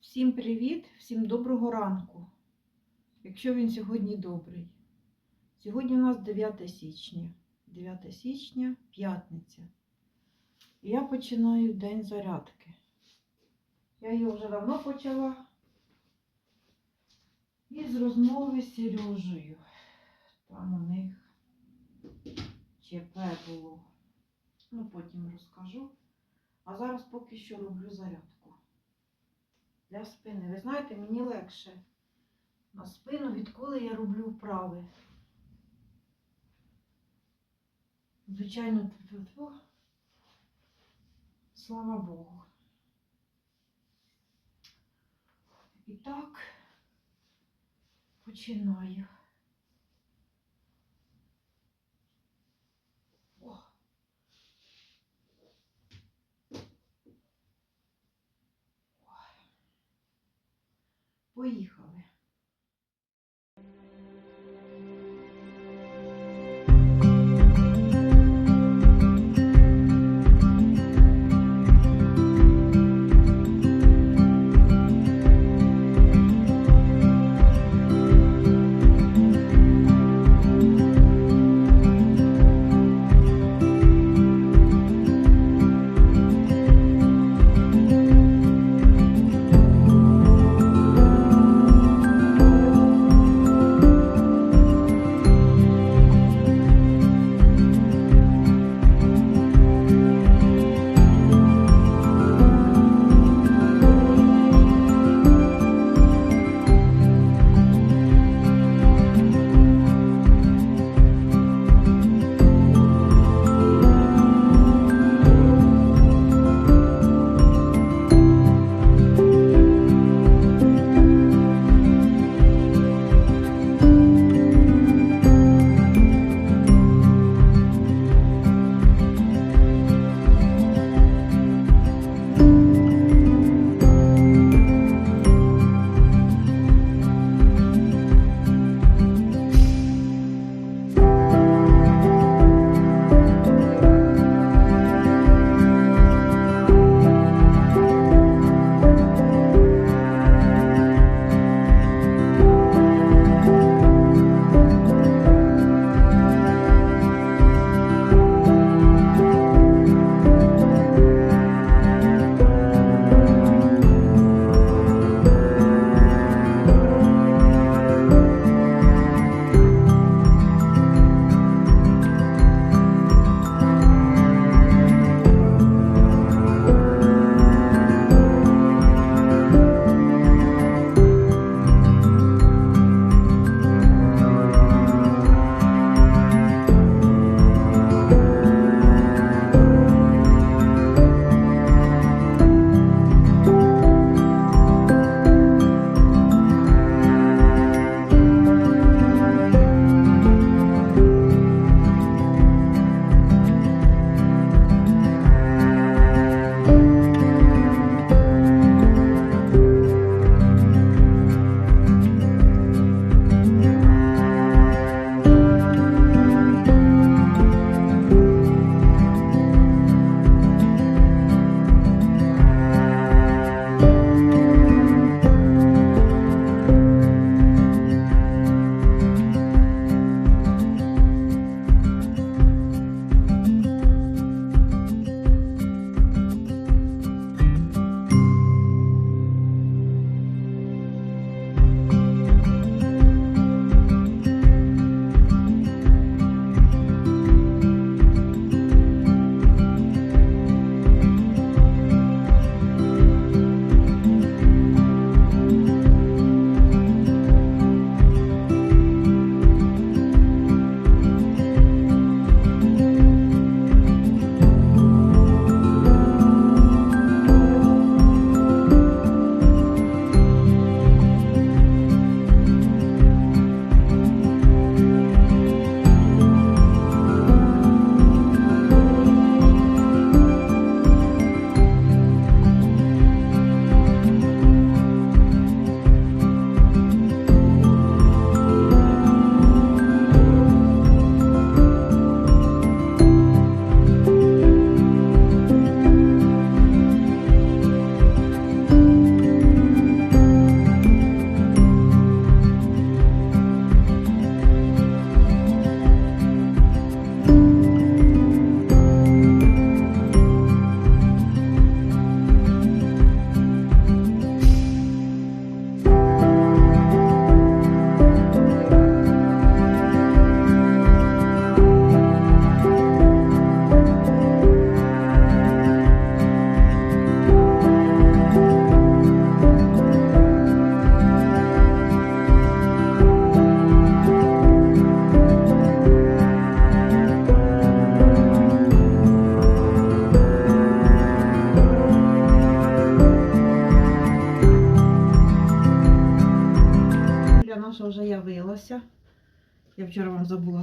Всім привіт, всім доброго ранку. Якщо він сьогодні добрий. Сьогодні у нас 9 січня. 9 січня, п'ятниця. І я починаю день зарядки. Я її вже давно почала. І з розмови з Сережею. Там у них ЧП було. Ну, потім розкажу. А зараз поки що роблю зарядку для спини. Ви знаєте, мені легше на спину, відколи я роблю вправи. Звичайно, слава Богу. І так, починаю.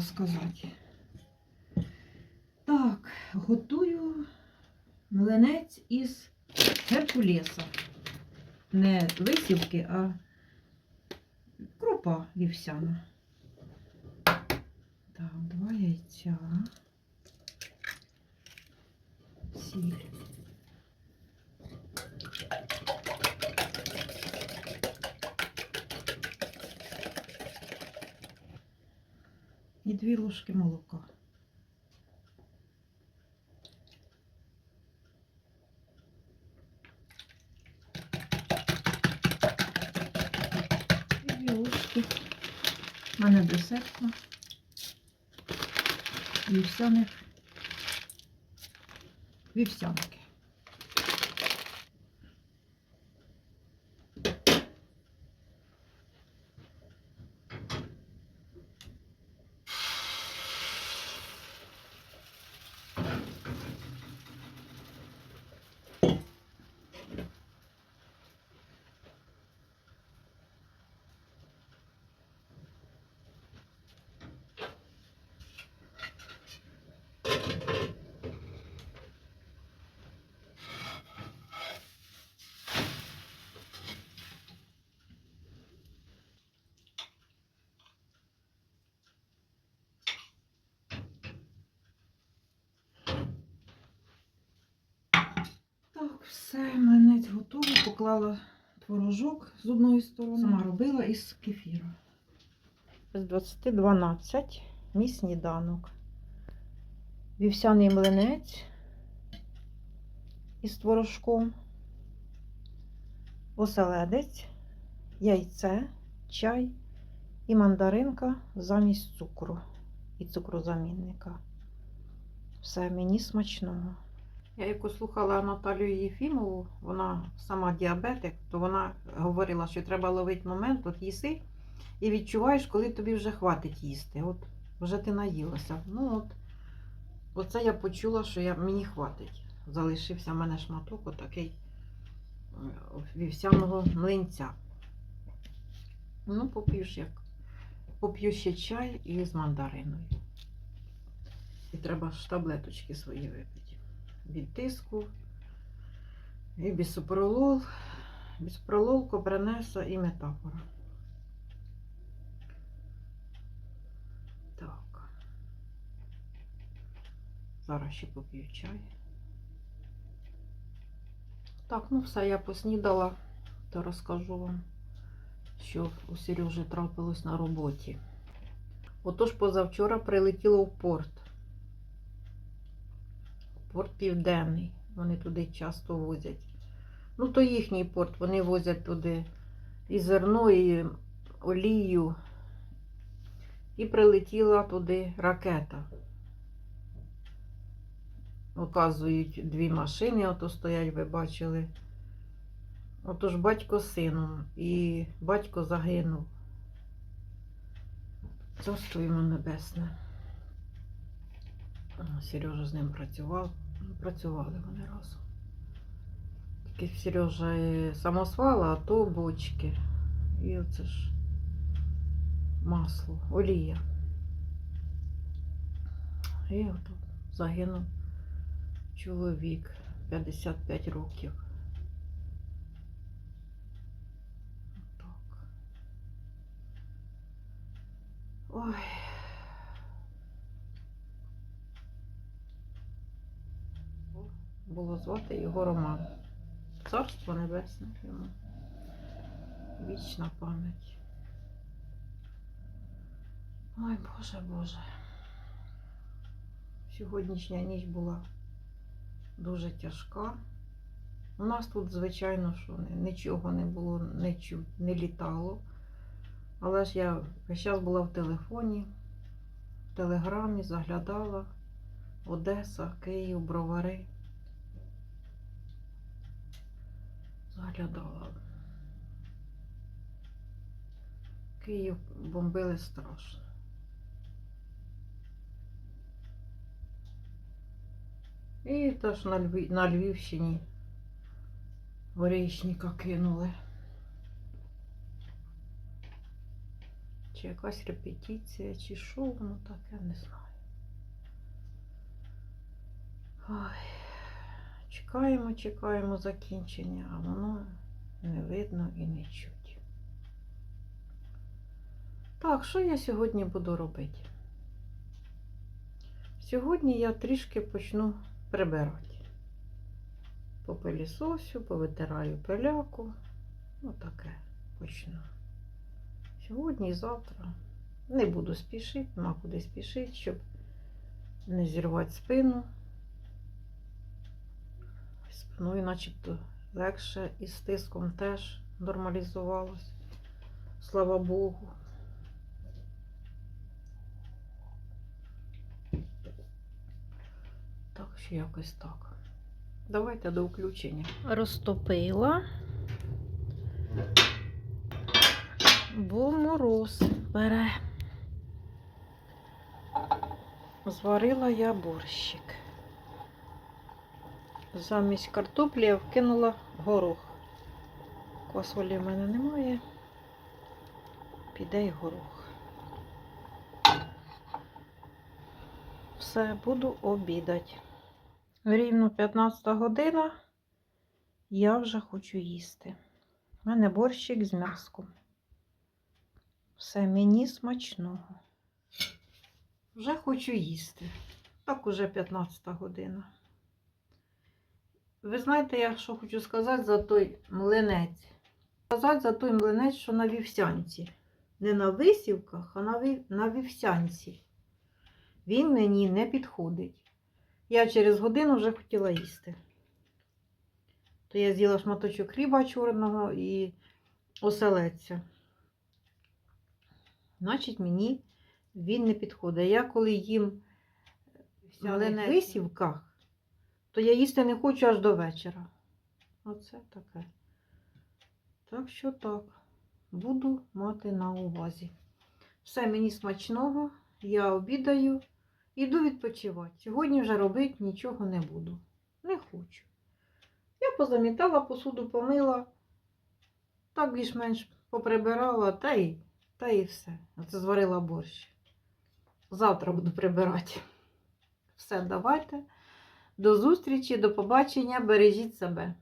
Сказати. Так, готую млинець із геркулеса. Не висівки, а крупа вівсяна. Так, два яйця. Сіль. І дві ложки молока. І дві ложки. У мене десертна. Вівсяних. Вівсянки. Так, все, млинець готовий. Поклала творожок з одної сторони. Сама робила із кефіру. З 20.12. Мій сніданок. Вівсяний млинець із творожком, оселедець, яйце, чай і мандаринка замість цукру і цукрозамінника. Все мені смачного. Я яку слухала Наталію Єфімову, вона сама діабетик, то вона говорила, що треба ловити момент, от їси, і відчуваєш, коли тобі вже хватить їсти. От вже ти наїлася. Ну от, оце я почула, що я, мені хватить. Залишився в мене шматок отакий е, вівсяного млинця. Ну, поп'ю ж як. Поп'ю ще чай із мандариною. І треба ж таблеточки свої випити від тиску, і бісопролол, бісопролол, копренеса і метафора. Так. Зараз ще поп'ю чай. Так, ну все, я поснідала, то розкажу вам, що у Сережі трапилось на роботі. Отож позавчора прилетіло в порт. Порт Південний. Вони туди часто возять. Ну, то їхній порт, вони возять туди і зерно, і олію. І прилетіла туди ракета. Оказують дві машини, ото стоять, ви бачили. Отож батько з сином. І батько загинув. Царство йому небесне. Сережа з ним працював. Ну, Працювали вони разом. Тільки Сережа самосвала, а то бочки. І оце ж масло, олія. І от загинув чоловік 55 років. Так. Ой. Було звати його Роман. Царство Небесне йому. Вічна пам'ять. Ой, Боже, Боже. Сьогоднішня ніч була дуже тяжка. У нас тут, звичайно, що нічого не було, не чуть, не літало. Але ж я весь час була в телефоні, в телеграмі, заглядала Одеса, Київ, Бровари. Заглядала. Київ бомбили страшно. І теж на, Львів, на Львівщині горішника кинули. Чи якась репетиція, чи що воно таке, не знаю. Ой, чекаємо, чекаємо закінчення, а воно не видно і не чуть. Так, що я сьогодні буду робити? Сьогодні я трішки почну прибирати. Попилісосю, повитираю пиляку. Ну таке почну. Сьогодні і завтра. Не буду спішити, нема куди спішити, щоб не зірвати спину. Спиною начебто легше і з тиском теж нормалізувалось. Слава Богу. Так, що якось так. Давайте до включення. Розтопила. Бо мороз бере. Зварила я борщик. Замість картоплі я вкинула горох. Квасолі в мене немає. Піде й горох. Все, буду обідати. Рівно 15 година. Я вже хочу їсти. У мене борщик з м'яском. Все мені смачного. Вже хочу їсти. Так уже 15 година. Ви знаєте, я що хочу сказати за той млинець. Сказати за той млинець, що на вівсянці. Не на висівках, а на, вів... на вівсянці. Він мені не підходить. Я через годину вже хотіла їсти. То я з'їла шматочок хліба чорного і оселедця. Значить, мені він не підходить. Я коли їм в висівках, то я їсти не хочу аж до вечора. Оце таке. Так що так, буду мати на увазі. Все мені смачного, я обідаю, іду відпочивати. Сьогодні вже робити нічого не буду. Не хочу. Я позамітала, посуду помила, так більш-менш поприбирала, та й, та і все. Оце зварила борщ. Завтра буду прибирати. Все, давайте. До зустрічі, до побачення. Бережіть себе.